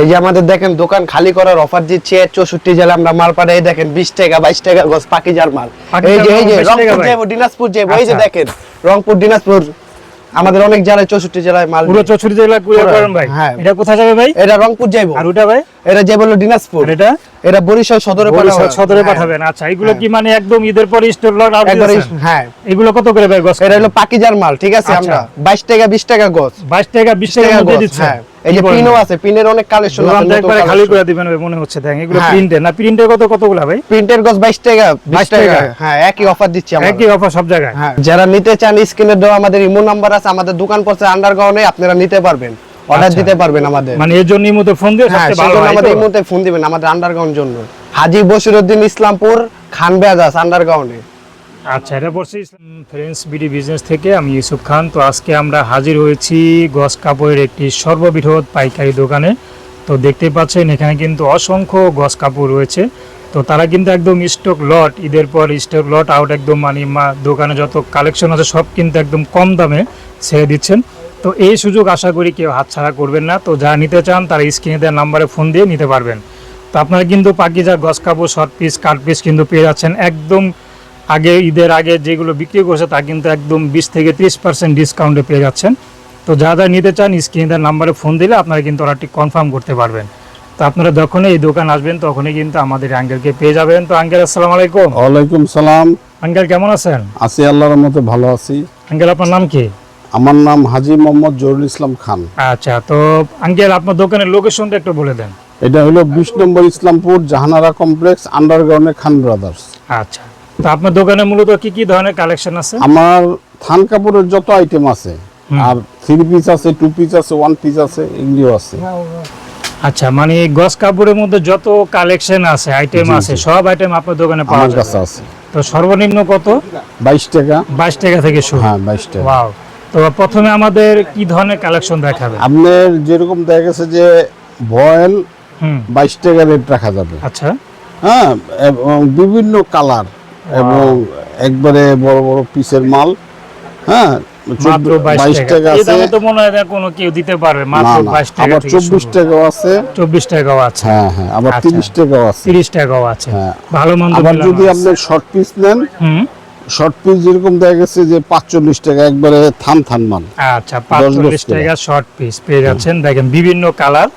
এই যে আমাদের দেখেন দোকান খালি করার অফার দিচ্ছে চৌষট্টি জেলা আমরা মাল পাঠাই দেখেন বিশ টাকা বাইশ টাকা গছ পাকিজার মাল। এই যে এই যে রংপুর। যাব দিনাজপুর যাব এই যে আচ্ছা। দেখেন রংপুর দিনাজপুর আমাদের অনেক জেলায় চৌষট্টি জেলায় মাল পুরো চৌষট্টি জেলা কুরিয়ার করেন ভাই। হ্যাঁ। এটা কোথায় যাবে ভাই? এটা রংপুর যাইবো। আর ওটা ভাই? এটা যে বলল দিনাজপুর। এটা? এটা বরিশাল সদরে বরিশাল সদরে হ্যাঁ। পাঠাবেন। আচ্ছা এগুলো কি মানে একদম ঈদের পর স্টোর লট আউট হ্যাঁ। এগুলো কত করে ভাই গস এটা হলো পাকিজার মাল ঠিক আছে আচ্ছা। আমরা। বাইশ টাকা বিশ টাকা গছ 22 টাকা 20 টাকা মধ্যে গছ হ্যাঁ। এই যে পিনও আছে পিনের অনেক কালেকশন আছে একবারে খালি করে দিবেন মনে হচ্ছে দেখেন এগুলো হ্যাঁ। প্রিন্টের না প্রিন্টের কত কতগুলা ভাই? প্রিন্টের গছ বাইশ টাকা 22 টাকা। হ্যাঁ একই অফার দিচ্ছি আমরা। একই অফার সব জায়গায়? হ্যাঁ যারা নিতে চান স্ক্রিনে দেওয়া আমাদের ইমো নাম্বার আছে আমাদের দোকান পড়ছে আন্ডারগ্রাউন্ডে আপনারা নিতে পারবেন অর্ডার আচ্ছা। দিতে পারবেন আমাদের। মানে এর জন্য মতো ফোন দিয়ে হ্যাঁ সবচেয়ে ভালো আমাদের তো? এই মুহূর্তে ফোন দিবেন আমাদের আন্ডারগ্রাউন্ড জন্য। হাজি বসিরউদ্দিন ইসলামপুর খান বেজাস আন্ডারগ্রাউন্ডে আচ্ছা এটা পড়ছে ফ্রেন্ডস বিডি বিজনেস থেকে আমি ইউসুফ খান। তো আজকে আমরা হাজির হয়েছি গস কাপড়ের একটি সর্ববৃহৎ পাইকারি দোকানে। তো দেখতে পাচ্ছেন, এখানে কিন্তু অসংখ্য গস কাপড় রয়েছে। তো তারা কিন্তু একদম স্টক লট ঈদের পর স্টক লট আউট একদম মানে দোকানে যত কালেকশন আছে সব কিন্তু একদম কম দামে ছেড়ে দিচ্ছেন। তো এই সুযোগ আশা করি কেউ হাতছাড়া করবেন না। তো যা নিতে চান তারা স্ক্রিনে দেওয়া নাম্বারে ফোন দিয়ে নিতে পারবেন। তো আপনারা কিন্তু পাকিজা গস কাপড় শর্ট পিস কাট পিস কিন্তু পেয়ে যাচ্ছেন। একদম আগে ঈদের আগে যেগুলো বিক্রি করছে তা কিন্তু একদম বিশ থেকে ত্রিশ পার্সেন্ট ডিসকাউন্টে পেয়ে যাচ্ছেন। তো যা যা নিতে চান স্ক্রিনের নাম্বারে ফোন দিলে আপনারা কিন্তু অর্ডারটি কনফার্ম করতে পারবেন। তো আপনারা যখনই এই দোকান আসবেন তখনই কিন্তু আমাদের আঙ্কেলকে পেয়ে যাবেন। তো আঙ্কেল আসসালামু আলাইকুম। ওয়ালাইকুম সালাম। আঙ্কেল কেমন আছেন? আছি আল্লাহর মতো ভালো আছি। আঙ্কেল আপনার নাম কি? আমার নাম হাজি মোহাম্মদ জহুরুল ইসলাম খান। আচ্ছা তো আঙ্কেল আপনার দোকানের লোকেশনটা একটু বলে দেন। এটা হলো বিশ নম্বর ইসলামপুর জাহানারা কমপ্লেক্স আন্ডারগ্রাউন্ডে খান ব্রাদার্স আচ্ছা। তো আপনার দোকানে মূলত কি কি ধরনের কালেকশন আছে? আমার থান কাপড়ের যত আইটেম আছে। আর থ্রি পিস আছে টু পিস আছে ওয়ান পিস আছে এগুলিও আছে। আচ্ছা মানে গস কাপড়ের মধ্যে যত কালেকশন আছে আইটেম আছে সব আইটেম আপনার দোকানে পাওয়া কাছে আছে। তো সর্বনিম্ন কত? বাইশ টাকা। বাইশ টাকা থেকে শুরু। হ্যাঁ বাইশ টাকা। ওয়াও তো প্রথমে আমাদের কি ধরনের কালেকশন দেখাবে আপনার যেরকম দেখা গেছে যে ভয়েল হুম। বাইশ টাকা রেট রাখা যাবে। আচ্ছা। হ্যাঁ এবং বিভিন্ন কালার। এবং একবারে বড় বড় পিসের মাল হ্যাঁ মাত্র টাকা। টাকা আছে। দামে তো মনে হয় না কোনো কেউ দিতে পারবে মাত্র না বাইশ টাকা আবার থেকে চব্বিশ টাকাও আছে। চব্বিশ টাকাও আছে। হ্যাঁ হ্যাঁ আবার আচ্ছা। তিরিশ টাকাও আছে। তিরিশ টাকাও আছে। হ্যাঁ। ভালো মন্দ আবার যদি আপনি শর্ট পিস নেন হুম। শর্ট পিস যেরকম দেখা গেছে যে পাঁচচল্লিশ টাকা একবারে থান থান মাল। আচ্ছা পাঁচচল্লিশ করে। টাকা শর্ট পিস পেয়ে যাচ্ছেন। দেখেন বিভিন্ন কালার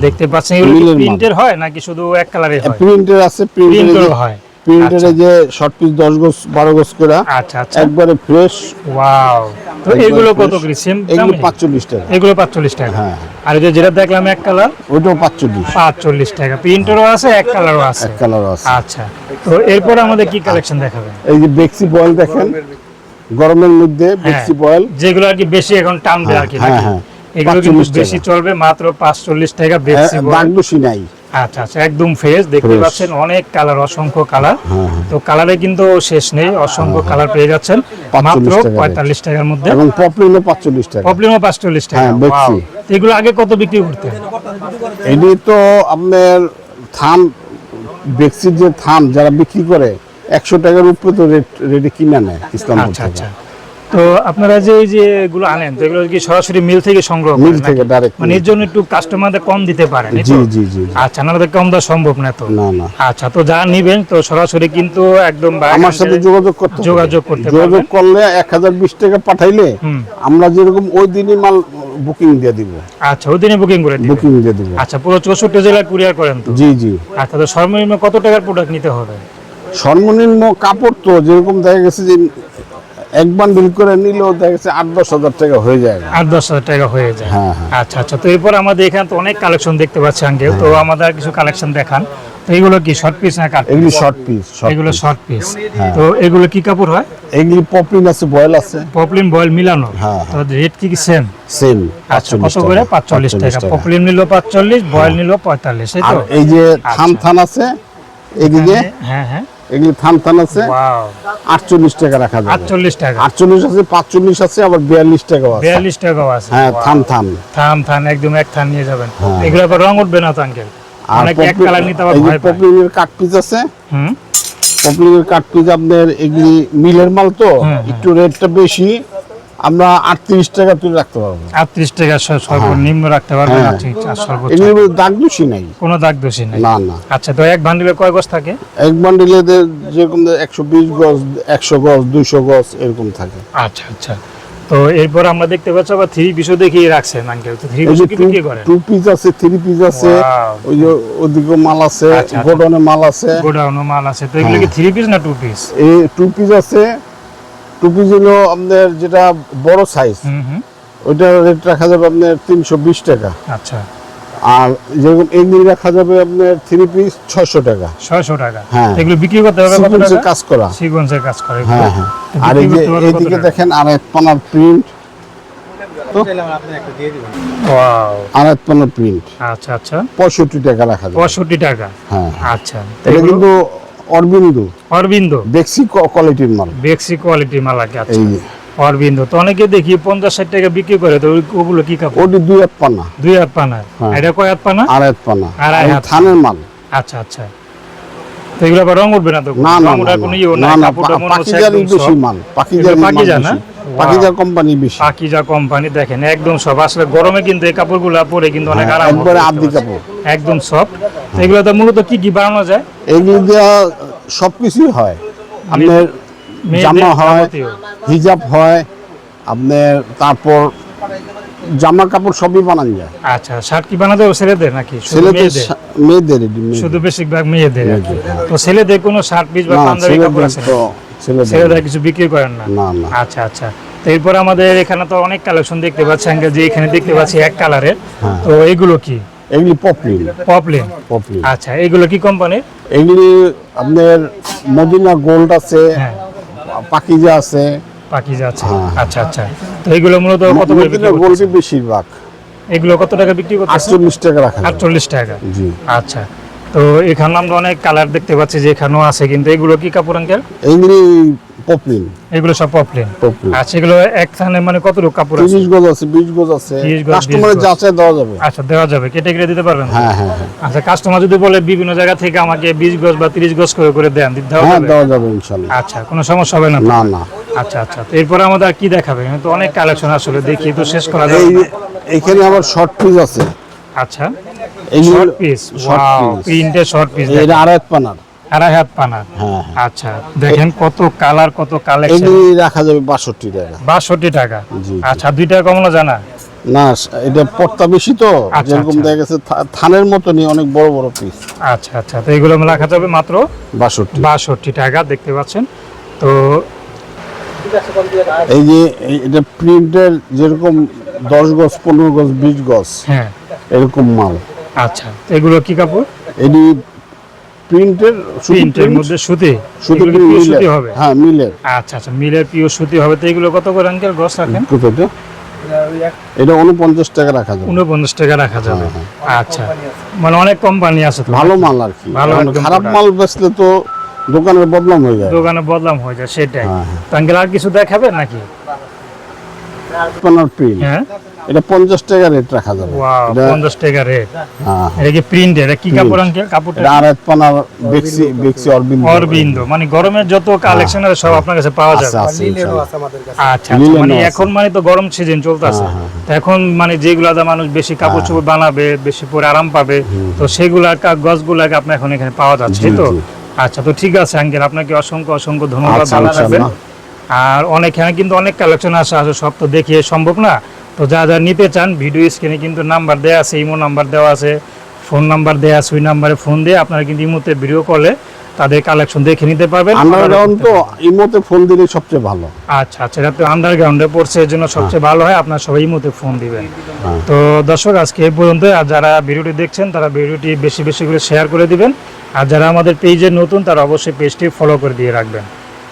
দেখতে পাচ্ছেন। এগুলো প্রিন্টের হয় নাকি শুধু এক কালারে হয়? প্রিন্টের আছে প্রিন্টের হয়। প্রিন্টারে যে শর্ট পিস দশ গোছ বারো গোছ করে আচ্ছা আচ্ছা। একবারে ফ্রেশ ওয়াও তো এগুলো কত করে? সেম এগুলো পাঁচচল্লিশ টাকা। এগুলো পাঁচচল্লিশ টাকা। হ্যাঁ। আর যে যেটা দেখলাম এক কালার ওইটাও পাঁচচল্লিশ। পাঁচচল্লিশ টাকা। প্রিন্টারও আছে এক কালারও আছে। এক কালার আছে। আচ্ছা। তো এরপর আমাদের কি কালেকশন দেখাবেন? এই যে বেক্সি বয়েল দেখেন? গরমের মধ্যে বেক্সি বয়েল যেগুলো আর কি বেশি এখন টানবে আর কি হ্যাঁ, হ্যাঁ। এগুলো কিন্তু বেশি চলবে মাত্র পাঁচচল্লিশ টাকা বেশি দাগ দোষী নাই। আচ্ছা আচ্ছা একদম ফ্রেশ দেখতে পাচ্ছেন অনেক কালার অসংখ্য কালার হ্যাঁ, হ্যাঁ। তো কালারে কিন্তু শেষ নেই অসংখ্য কালার পেয়ে যাচ্ছেন। মাত্র পঁয়তাল্লিশ টাকার মধ্যে। এবং পপলিনও পাঁচচল্লিশ টাকা। প্রবলেমও পাঁচচল্লিশ টাকা হ্যাঁ, এগুলো আগে কত বিক্রি করতেন? এটি তো আপনার থান বেক্সির যে থান যারা বিক্রি করে একশো টাকার উপরে তো রেট রেটে কিনে নেয় ইসলামপুর আচ্ছা আচ্ছা। তো আপনারা যে এই যে এগুলো আনেন তো এগুলো কি সরাসরি মিল থেকে সংগ্রহ মিল থেকে ডাইরেক্ট মানে এর জন্য একটু কাস্টমারদের কম দিতে পারেন জি জি জি আচ্ছা নাহলে কম দেওয়া সম্ভব না তো? না না। আচ্ছা তো যা নিবেন তো সরাসরি কিন্তু একদম আমার সাথে যোগাযোগ করতে যোগাযোগ করতে যোগাযোগ করলে এক হাজার বিশ টাকা পাঠাইলে। আমরা যেরকম ওই দিনই মাল বুকিং দিয়ে দিব। আচ্ছা ওই দিনে বুকিং করে দিবেন? বুকিং দিয়ে দিব। আচ্ছা পুরো চৌষট্টি জেলায় কুরিয়ার করেন তো? জি জি। আচ্ছা তো সর্বনিম্ন কত টাকার প্রোডাক্ট নিতে হবে? সর্বনিম্ন কাপড় তো যেরকম দেখা গেছে যে এক বান্ডিল করে নিলেও দেখা আট দশ হাজার টাকা হয়ে যায়। আট দশ হাজার টাকা হয়ে যায়। হ্যাঁ, হ্যাঁ। আচ্ছা আচ্ছা। তো এরপর আমাদের এখানে তো অনেক কালেকশন দেখতে পাচ্ছি আঙ্কেল। তো আমাদের কিছু কালেকশন দেখান। তো এগুলো কি শর্ট পিস না কাট এগুলি শর্ট পিস এগুলো শর্ট পিস। তো এগুলো কি কাপড় হয়? এগুলি পপলিন আছে বয়েল আছে। পপলিন বয়েল মিলানো। হ্যাঁ, তো রেট কি কি সেম সেম আচ্ছা কত করে? পাঁচচল্লিশ টাকা। পপলিন নিল পাঁচচল্লিশ বয়েল নিল পঁয়তাল্লিশ এই তো? এই যে থান আচ্ছা। থান আছে এদিকে? হ্যাঁ হ্যাঁ। এগুলি থান থান আছে। আটচল্লিশ টাকা রাখা যায় আটচল্লিশ টাকা। আটচল্লিশ আছে পাঁচচল্লিশ আছে আবার বিয়াল্লিশ টাকাও আছে। বিয়াল্লিশ টাকাও আছে। হ্যাঁ থান থান। থান থান একদম এক থান নিয়ে যাবেন। হ্যাঁ। এগুলো আবার রং উঠবে না তো আঙ্কেল পপলিনের কাট পিস আছে। পপলিনের কাঠ পিস আপনার এগুলি মিলের মাল তো। একটু রেটটা বেশি। আমরা আটত্রিশ টাকা তুলে রাখতে পারব। আটত্রিশ টাকা সর্বনিম্ন রাখতে হ্যাঁ। আটত্রিশ আর সর্বোচ্চ। দাগ দোষী নাই। কোনো দাগ দোষী নেই। না না। আচ্ছা তো এক বান্ডিলে কয় গজ থাকে? এক বান্ডিলে যেরকম একশো বিশ গজ একশো গজ দুইশো গজ এরকম থাকে। আচ্ছা আচ্ছা। তো এরপর আমরা দেখতে পাচ্ছি আবার থ্রি পিসও দেখিয়ে রাখছেন আঙ্কেল তো থ্রি যে কি বিক্রি করেন টু পিস আছে থ্রি পিস আছে। ওই যে ওদিকে মাল আছে আচ্ছা, আচ্ছা। গোডনে মাল আছে। গোডাউনও মাল আছে। তো এগুলো কি হ্যাঁ। থ্রি পিস না টু পিস এই টু পিস আছে। টু পিস হলো আপনার যেটা বড় সাইজ হুম হুম। রেট রাখা যাবে আপনার তিনশো বিশ টাকা। আচ্ছা। আর যেরকম এগুলি রাখা যাবে আপনার থ্রি পিস ছয়শো টাকা। ছয়শো টাকা। হ্যাঁ। এগুলো বিক্রি করতে হবে কত টাকা? কাজ করা। সিকোয়েন্সের কাজ করে। হ্যাঁ হ্যাঁ। আর এই যে এইদিকে দেখেন আর এক পানার প্রিন্ট আচ্ছা আচ্ছা। পঁয়ষট্টি টাকা রাখা যাবে। পঁয়ষট্টি টাকা। হ্যাঁ। আচ্ছা। এটা এগুলো কিন্তু অরবিন্দু। অরবিন্দ। দেখছি কোয়ালিটির মাল। বেক্সি কোয়ালিটি মাল আচ্ছা। এই যে। অরবিন্দ। তো অনেকে দেখি পঞ্চাশ ষাট টাকা বিক্রি করে তো ওগুলো কি কাপড়? ওটি দুই এক পানা। দুই হাত পানা। হ্যাঁ। এটা কয় হাত পানা? আর এক পানা। আড়াই হাত। থানের মাল। আচ্ছা আচ্ছা। তো এগুলো আবার রং উঠবে না তো? না না কোনো ইয়েও না না কাপড়টা মনে হচ্ছে একদম বেশি মাল। পাকিজার পাকিজা না? কোম্পানি বেশি। পাকিজা কোম্পানি দেখেন একদম সব আসলে গরমে কিন্তু এই কাপড়গুলো পরে কিন্তু অনেক হ্যাঁ, আরাম একবারে দেখতে আদি পাচ্ছেন। কাপড়। একদম সফট। এগুলো তো মূলত কি কি বানানো যায়? এগুলি দেওয়া সবকিছুই হয়। আপনার জামা হয় হিজাব হয় আপনার তারপর জামা কাপড় সবই বানান যায়। আচ্ছা শার্ট কি বানাতে হবে ছেলেদের নাকি? ছেলেদের মেয়েদের। শুধু বেশিরভাগ মেয়েদের আর তো ছেলেদের কোনো শার্ট পিস বা পাঞ্জাবি কাপড় আছে ছেলেরা কিছু বিক্রি করেন না? আচ্ছা আচ্ছা। তো এরপর আমাদের এখানে তো অনেক কালেকশন দেখতে পাচ্ছি যে এখানে দেখতে পাচ্ছি এক কালারের। হ্যাঁ। তো এগুলো কি? এগুলি পপলিন। পপলিন। পপলিন। আচ্ছা এগুলো কি কোম্পানির এগুলি আপনার মদিনা গোল্ড আছে হ্যাঁ। পাকিজা আছে। পাকিজা আছে। হ্যাঁ। আচ্ছা আচ্ছা। তো এগুলো মূলত কত করে বিক্রি? গোল্ডই বেশিরভাগ। এগুলো কত টাকা বিক্রি করতে 48 টাকা রাখা যাবে। আটচল্লিশ টাকা। জি। আচ্ছা। তো এখানে আমরা অনেক কালার দেখতে পাচ্ছি যে এখানেও আছে কিন্তু এগুলো কি কাপড় আঙ্কেল? এগুলি পপলিন। এগুলো সব পপলিন? আচ্ছা এগুলো এক থানে মানে কতটুকু কাপড় আছে? তিরিশ গজ আছে বিশ গজ আছে। 30 20 কাস্টমারের। দেওয়া যাবে। আচ্ছা দেওয়া যাবে। কেটে দিতে পারবেন? হ্যাঁ হ্যাঁ হ্যাঁ। আচ্ছা কাস্টমার যদি বলে বিভিন্ন জায়গা থেকে আমাকে বিশ গজ বা তিরিশ গজ করে করে দেন দিতে দেওয়া হ্যাঁ দেওয়া যাবে ইনশাল্লাহ। আচ্ছা কোনো সমস্যা হবে না না না। আচ্ছা আচ্ছা তো এরপরে আমাদের কি দেখাবে? তো অনেক কালেকশন আসলে দেখি তো শেষ করা যাবে এই না। এখানে আবার শর্ট পিস আছে। আচ্ছা। শর্ট পিস short ওয়াও প্রিন্টের শর্ট পিস এটা আড়াই পানার। আড়াই হাত পানা হ্যাঁ হ্যাঁ। আচ্ছা দেখেন কত কালার কত কালেকশন এগুলি রাখা যাবে বাষট্টি টাকা। বাষট্টি টাকা। জি, জি। আচ্ছা জানা না? এটা পর্তা বেশি তো। আচ্ছা, যেরকম। দেখা গেছে থানের মতনই অনেক বড় বড় পিস আচ্ছা আচ্ছা। তো এগুলো রাখা যাবে মাত্র বাষট্টি। বাষট্টি টাকা দেখতে পাচ্ছেন। তো এই যে এটা প্রিন্টের যেরকম দশ গজ পনেরো গজ বিশ গজ হ্যাঁ। এরকম মাল। আচ্ছা এগুলো কি কাপড়? এটি প্রিন্টের প্রিন্টের মধ্যে সুতি? pure সুতি হবে? হ্যাঁ মিলের। আচ্ছা আচ্ছা মিলের পিও সুতি হবে। তো এগুলো কত করে আঙ্কেল গছ রাখেন? এটা উনপঞ্চাশ টাকা রাখা যাবে। উনপঞ্চাশ টাকা রাখা যাবে। হ্যাঁ, আচ্ছা মানে অনেক কোম্পানি আছে ভালো মাল আর কি। ভালো খারাপ মাল বেচলে তো দোকানের বদনাম হয়ে যায়। দোকানে বদলাম হয়ে যায় সেটাই। হ্যাঁ, হ্যাঁ। আঙ্কেল আর কিছু দেখাবে নাকি? পানার প্রিন্ট হ্যাঁ? এটা পঞ্চাশ টাকা রেট রাখা যাবে। ওয়াও এটা পঞ্চাশ টাকা রেট। হ্যাঁ। এটা কি প্রিন্ট এটা কি কাপড়। আঙ্কেল কাপড়টা? পানার বেক্সি বেক্সি অরবিন্দ। অরবিন্দ। মানে গরমের যত কালেকশন আছে সব আপনার কাছে পাওয়া যাবে। আছে। আচ্ছা আচ্ছা। মানে এখন মানে তো গরম সিজন চলতেছে। হ্যাঁ, হ্যাঁ, তো এখন মানে যেগুলা মানুষ বেশি কাপড় চোপড় বানাবে বেশি পরে আরাম পাবে তো সেগুলা কা- গছগুলাকে আপনার এখন এখানে পাওয়া যাচ্ছে তো? আচ্ছা তো ঠিক আছে আঙ্কেল। আপনাকে অসংখ্য অসংখ্য ধন্যবাদ আচ্ছা, ভালো আর অনেক এখানে কিন্তু অনেক কালেকশন আসে আসে সব তো দেখিয়ে সম্ভব না। তো যা যা নিতে চান ভিডিও স্ক্রিনে কিন্তু নাম্বার দেওয়া আছে ইমো নাম্বার দেওয়া আছে ফোন নাম্বার দেওয়া আছে ওই নাম্বারে ফোন দিয়ে আপনারা কিন্তু ইমোতে ভিডিও কলে তাদের কালেকশন দেখে নিতে পারবেন। আন্ডারগ্রাউন্ড তো ইমোতে ফোন দিলে সবচেয়ে ভালো। আচ্ছা আচ্ছা এটা তো আন্ডারগ্রাউন্ডে পড়ছে এর জন্য সবচেয়ে ভালো হয় আপনার সবাই মতে ফোন দিবেন। হ্যাঁ। তো দর্শক আজকে এই পর্যন্ত আর যারা ভিডিওটি দেখছেন তারা ভিডিওটি বেশি বেশি করে শেয়ার করে দিবেন। আর যারা আমাদের পেজে নতুন তারা অবশ্যই পেজটি ফলো করে দিয়ে রাখবেন।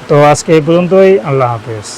তো আজকে এই পর্যন্তই আল্লাহ হাফেজ।